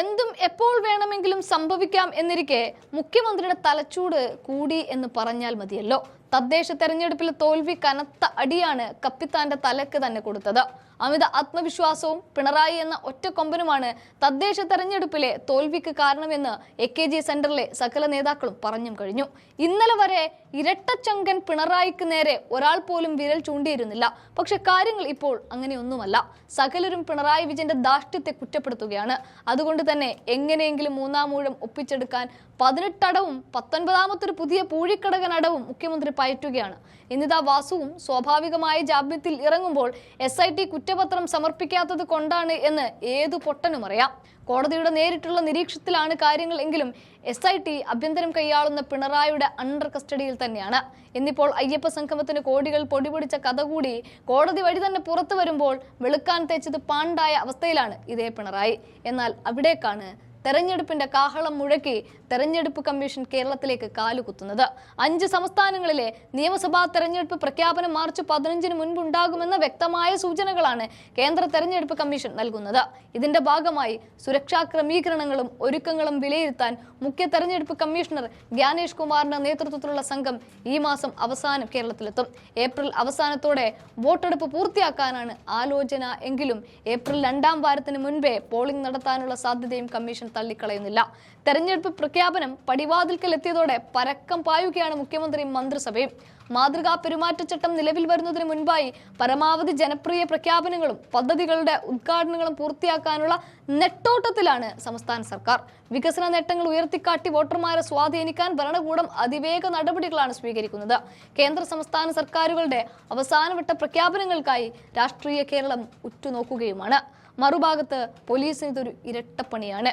എന്തും എപ്പോൾ വേണമെങ്കിലും സംഭവിക്കാം എന്നിരിക്കെ മുഖ്യമന്ത്രിയുടെ തലച്ചൂട് കൂടി എന്ന് പറഞ്ഞാൽ മതിയല്ലോ. തദ്ദേശ തെരഞ്ഞെടുപ്പിൽ തോൽവി കനത്ത അടിയാണ് കപ്പിത്താന്റെ തലക്ക് തന്നെ കൊടുത്തത്. അമിത ആത്മവിശ്വാസവും പിണറായി എന്ന ഒറ്റക്കൊമ്പനുമാണ് തദ്ദേശ തെരഞ്ഞെടുപ്പിലെ തോൽവിക്ക് കാരണമെന്ന് എ കെ ജി സെന്ററിലെ സകല നേതാക്കളും പറഞ്ഞും കഴിഞ്ഞു. ഇന്നലെ വരെ ഇരട്ടച്ചങ്കൻ പിണറായിക്ക് നേരെ ഒരാൾ പോലും വിരൽ ചൂണ്ടിയിരുന്നില്ല. പക്ഷെ കാര്യങ്ങൾ ഇപ്പോൾ അങ്ങനെയൊന്നുമല്ല. സകലരും പിണറായി വിജയന്റെ ദാഷ്ട്യത്തെ കുറ്റപ്പെടുത്തുകയാണ്. അതുകൊണ്ട് തന്നെ എങ്ങനെയെങ്കിലും മൂന്നാം മൂഴം ഒപ്പിച്ചെടുക്കാൻ പതിനെട്ടടവും പത്തൊൻപതാമത്തൊരു പുതിയ പൂഴിക്കടകൻ അടവും മുഖ്യമന്ത്രി പയറ്റുകയാണ്. എന്നിതാ വാസുവും സ്വാഭാവികമായ ജാമ്യത്തിൽ ഇറങ്ങുമ്പോൾ എസ് ഐ ടി കുറ്റപത്രം സമർപ്പിക്കാത്തത് കൊണ്ടാണ് എന്ന് ഏതു പൊട്ടനും അറിയാം. കോടതിയുടെ നേരിട്ടുള്ള നിരീക്ഷണത്തിലാണ് കാര്യങ്ങൾ എങ്കിലും എസ് ഐ ടി അഭ്യന്തരം കൈയാളുന്ന പിണറായിയുടെ അണ്ടർ കസ്റ്റഡിയിൽ തന്നെയാണ്. ഇന്നിപ്പോൾ അയ്യപ്പ സംഗമത്തിന് കോടികൾ പൊടിപൊടിച്ച കഥ കൂടി കോടതി വഴി തന്നെ പുറത്തു വരുമ്പോൾ വെളുക്കാൻ തേച്ചത് പാണ്ടായ അവസ്ഥയിലാണ് ഇതേ പിണറായി. എന്നാൽ അവിടേക്കാണ് തെരഞ്ഞെടുപ്പിന്റെ കാഹളം മുഴക്കി തെരഞ്ഞെടുപ്പ് കമ്മീഷൻ കേരളത്തിലേക്ക് കാലുകുത്തുന്നത് അഞ്ച് സംസ്ഥാനങ്ങളിലെ നിയമസഭാ തെരഞ്ഞെടുപ്പ് പ്രഖ്യാപനം മാർച്ച് പതിനഞ്ചിന് മുൻപുണ്ടാകുമെന്ന വ്യക്തമായ സൂചനകളാണ് കേന്ദ്ര തെരഞ്ഞെടുപ്പ് കമ്മീഷൻ നൽകുന്നത്. ഇതിന്റെ ഭാഗമായി സുരക്ഷാ ക്രമീകരണങ്ങളും ഒരുക്കങ്ങളും വിലയിരുത്താൻ മുഖ്യ തെരഞ്ഞെടുപ്പ് കമ്മീഷണർ ജ്ഞാനേഷ് കുമാറിന്റെ നേതൃത്വത്തിലുള്ള സംഘം ഈ മാസം അവസാനം കേരളത്തിലെത്തും. ഏപ്രിൽ അവസാനത്തോടെ വോട്ടെടുപ്പ് പൂർത്തിയാക്കാനാണ് ആലോചന എങ്കിലും ഏപ്രിൽ രണ്ടാം വാരത്തിന് മുൻപേ പോളിംഗ് നടത്താനുള്ള സാധ്യതയും കമ്മീഷൻ തള്ളിക്കളയുന്നില്ല. തെരഞ്ഞെടുപ്പ് പ്രഖ്യാപനം പടിവാതിൽക്കൽ എത്തിയതോടെ പരക്കം പായുകയാണ് മുഖ്യമന്ത്രിയും മന്ത്രിസഭയും. മാതൃകാ പെരുമാറ്റച്ചട്ടം നിലവിൽ വരുന്നതിന് മുൻപായി പരമാവധി ജനപ്രിയ പ്രഖ്യാപനങ്ങളും പദ്ധതികളുടെ ഉദ്ഘാടനങ്ങളും പൂർത്തിയാക്കാനുള്ള നെട്ടോട്ടത്തിലാണ് സംസ്ഥാന സർക്കാർ. വികസന നേട്ടങ്ങൾ ഉയർത്തിക്കാട്ടി വോട്ടർമാരെ സ്വാധീനിക്കാൻ ഭരണകൂടം അതിവേഗ നടപടികളാണ് സ്വീകരിക്കുന്നത്. കേന്ദ്ര സംസ്ഥാന സർക്കാരുകളുടെ അവസാനവട്ട പ്രഖ്യാപനങ്ങൾക്കായി രാഷ്ട്രീയ കേരളം ഉറ്റുനോക്കുകയുമാണ്. മറുഭാഗത്ത് പോലീസിന് ഇതൊരു ഇരട്ടപ്പണിയാണ്.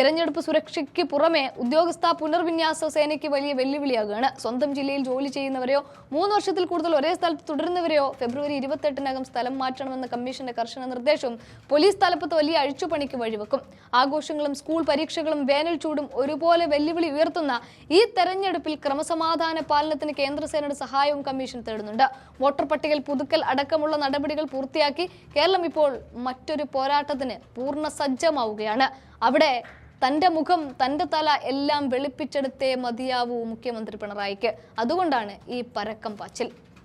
തിരഞ്ഞെടുപ്പ് സുരക്ഷയ്ക്ക് പുറമെ ഉദ്യോഗസ്ഥ പുനർവിന്യാസ സേനയ്ക്ക് വലിയ വെല്ലുവിളിയാകുകയാണ് സ്വന്തം ജില്ലയിൽ ജോലി ചെയ്യുന്നവരെയോ മൂന്ന് വർഷത്തിൽ കൂടുതൽ ഒരേ സ്ഥലത്ത് തുടരുന്നവരെയോ ഫെബ്രുവരി ഇരുപത്തെട്ടിനകം സ്ഥലം മാറ്റണമെന്ന കമ്മീഷന്റെ കർശന നിർദ്ദേശവും പോലീസ് തലപ്പത്ത് വലിയ അഴിച്ചുപണിക്ക് വഴിവെക്കും. ആഘോഷങ്ങളും സ്കൂൾ പരീക്ഷകളും വേനൽ ചൂടും ഒരുപോലെ വെല്ലുവിളി ഉയർത്തുന്ന ഈ തെരഞ്ഞെടുപ്പിൽ ക്രമസമാധാന പാലനത്തിന് കേന്ദ്രസേനയുടെ സഹായവും കമ്മീഷൻ തേടുന്നുണ്ട്. വോട്ടർ പട്ടികയിൽ പുതുക്കൽ അടക്കമുള്ള നടപടികൾ പൂർത്തിയാക്കി കേരളം ഇപ്പോൾ മറ്റൊരു പോരാട്ടത്തിന് പൂർണ സജ്ജമാവുകയാണ്. അവിടെ തന്റെ മുഖം തന്റെ തല എല്ലാം വെളുപ്പിച്ചെടുത്തേ മതിയാവൂ മുഖ്യമന്ത്രി പിണറായിക്ക്. അതുകൊണ്ടാണ് ഈ പരക്കം പാച്ചിൽ.